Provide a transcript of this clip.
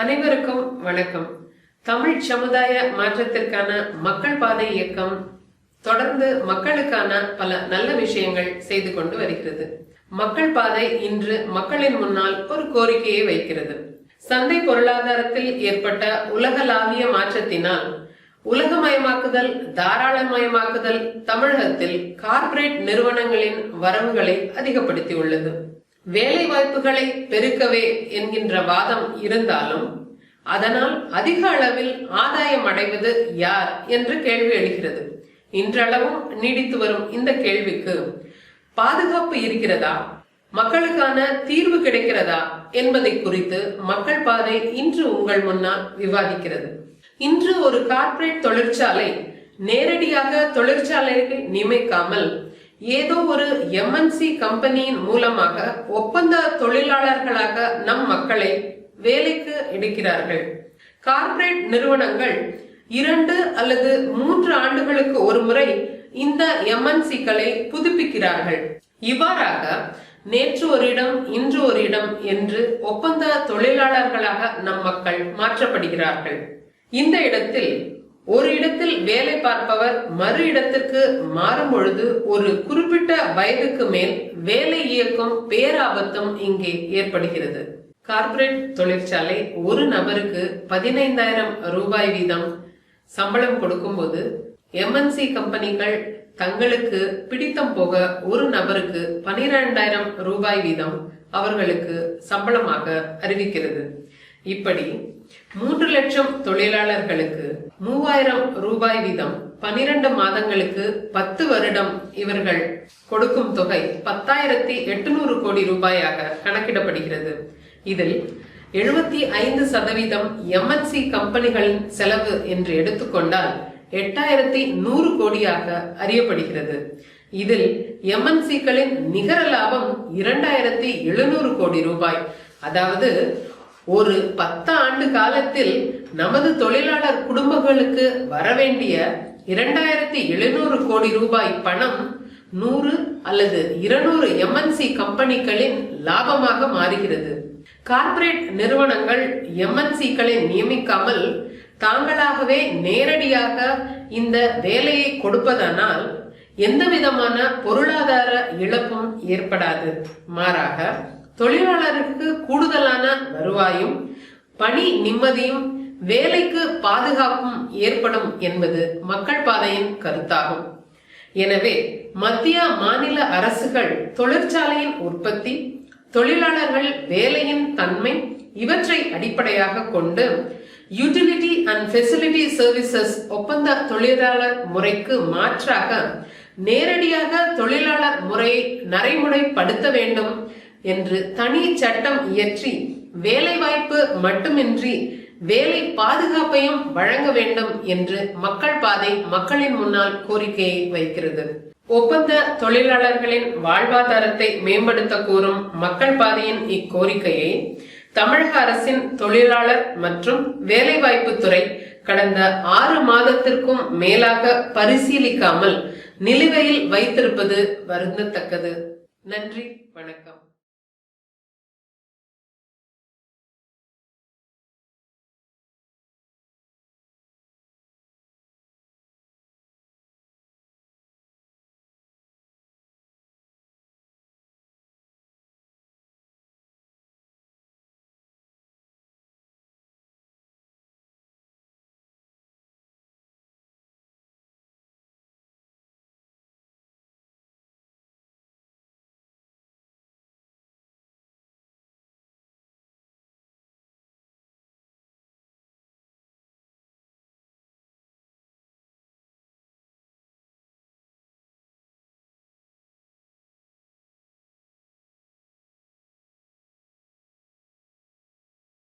அனைவருக்கும் வணக்கம். தமிழ் சமுதாய மாற்றத்திற்கான மக்கள் பாதை இயக்கம் தொடர்ந்து மக்களுக்கான பல நல்ல விஷயங்கள் செய்து கொண்டு வருகிறது. மக்கள் பாதை இன்று மக்களின் முன்னால் ஒரு கோரிக்கையை வைக்கிறது. சந்தை பொருளாதாரத்தில் ஏற்பட்ட உலகளாவிய மாற்றத்தினால் உலகமயமாக்குதல் தாராளமயமாக்குதல் தமிழகத்தில் கார்ப்பரேட் நிறுவனங்களின் வரவுகளை அதிகப்படுத்தியுள்ளது. வேலை வாய்ப்புகளை பெருக்கவே என்கின்ற வாதம் இருந்தாலும் அதனால் அதிக அளவில் ஆதாயம் அடைவது யார் என்று கேள்வி எழுகிறது. இன்றளவும் நீடித்து வரும் இந்த கேள்விக்கு பாதுகாப்பு இருக்கிறதா? மக்களுக்கான தீர்வு கிடைக்கிறதா? என்பதை குறித்து மக்கள் பாதை இன்று உங்கள் முன்னால் விவாதிக்கிறது. இன்று ஒரு கார்ப்பரேட் தொழிற்சாலை நேரடியாக தொழிற்சாலைகளை நியமிக்காமல் ஏதோ ஒரு எம்என்சி கம்பெனியின் மூலமாக ஒப்பந்த தொழிலாளர்களாக நம் மக்களை வேலைக்கு எடுக்கிறார்கள் கார்ப்பரேட் நிறுவனங்கள் இரண்டு அல்லது மூன்று ஆண்டுகளுக்கு ஒரு முறை இந்த எம்என்சிக்களை புதுப்பிக்கிறார்கள். இவ்வாறாக நேற்று ஒரு இடம் இன்று ஒரு இடம் என்று ஒப்பந்த தொழிலாளர்களாக நம் மக்கள் மாற்றப்படுகிறார்கள். இந்த இடத்தில் ஒரு இடத்தில் வேலை பார்ப்பவர் மறு இடத்திற்கு மாறும் பொழுது ஒரு குறிப்பிட்ட வயதுக்கு மேல் வேலை இயக்கும் பேராபத்தும் இங்கே ஏற்படுகிறது. கார்ப்பரேட் தொழிற்சாலை ஒரு நபருக்கு பதினைந்தாயிரம் ரூபாய் வீதம் சம்பளம் கொடுக்கும்போது எம்என்சி கம்பெனிகள் தங்களுக்கு பிடித்தம் போக ஒரு நபருக்கு பனிரெண்டாயிரம் ரூபாய் வீதம் அவர்களுக்கு சம்பளமாக அறிவிக்கிறது. இப்படி மூன்று லட்சம் தொழிலாளர்களுக்கு மூவாயிரம் ரூபாய் வீதம் பனிரெண்டு மாதங்களுக்கு பத்து வருடம் இவர்கள் கொடுக்கும் தொகை பத்தாயிரத்தி எட்டுநூறு கோடி ரூபாயாக கணக்கிடப்படுகிறது. இதில் எழுபத்தி ஐந்து சதவீதம் எம்என்சி கம்பெனிகளின் செலவு என்று எடுத்துக்கொண்டால் எட்டாயிரத்தி நூறு கோடியாக அறியப்படுகிறது. இதில் எம்என்சிக்களின் நிகர லாபம் இரண்டாயிரத்தி எழுநூறு கோடி ரூபாய். அதாவது ஒரு பத்து ஆண்டு காலத்தில் நமது தொழிலாளர் குடும்பங்களுக்கு வரவேண்டிய இரண்டாயிரத்தி எழுநூறு கோடி ரூபாய் பணம் நூறு அல்லது இருநூறு எம்என்சி கம்பெனிகளின் லாபமாக மாறுகிறது. கார்ப்பரேட் நிறுவனங்கள் எம்என்சிக்களை நியமிக்காமல் தாங்களாகவே நேரடியாக இந்த வேலையை கொடுப்பதனால் எந்த விதமான பொருளாதார இழப்பும் ஏற்படாது. மாறாக தொழிலாளருக்கு கூடுதலான வருவாயும் பணி நிம்மதியும் வேலைக்கு பாதுகாப்பும் ஏற்படும் என்பது மக்கள் பாதையின் கருத்தாகும். எனவே மத்திய மாநில அரசுகள் தொழிற்சாலையின் உற்பத்தி தொழிலாளர்கள் வேலையின் தன்மை இவற்றை அடிப்படையாக கொண்டு யூட்டிலிட்டி அண்ட் ஃபெசிலிட்டி சர்வீசஸ் ஒப்பந்த தொழிலாளர் முறைக்கு மாற்றாக நேரடியாக தொழிலாளர் முறையை நடைமுறைப்படுத்த வேண்டும் என்று தனி சட்டம் இயற்றி வேலைவாய்ப்பு மட்டுமின்றி வேலை பாதுகாப்பையும் வழங்க வேண்டும் என்று மக்கள் பாதை மக்களின் முன்னால் கோரிக்கையை வைக்கிறது. ஒப்பந்த தொழிலாளர்களின் வாழ்வாதாரத்தை மேம்படுத்த கூறும் மக்கள் பாதையின் இக்கோரிக்கையை தமிழக அரசின் தொழிலாளர் மற்றும் வேலைவாய்ப்பு துறை கடந்த ஆறு மாதத்திற்கும் மேலாக பரிசீலிக்காமல் நிலுவையில் வைத்திருப்பது வருந்தத்தக்கது. நன்றி வணக்கம்.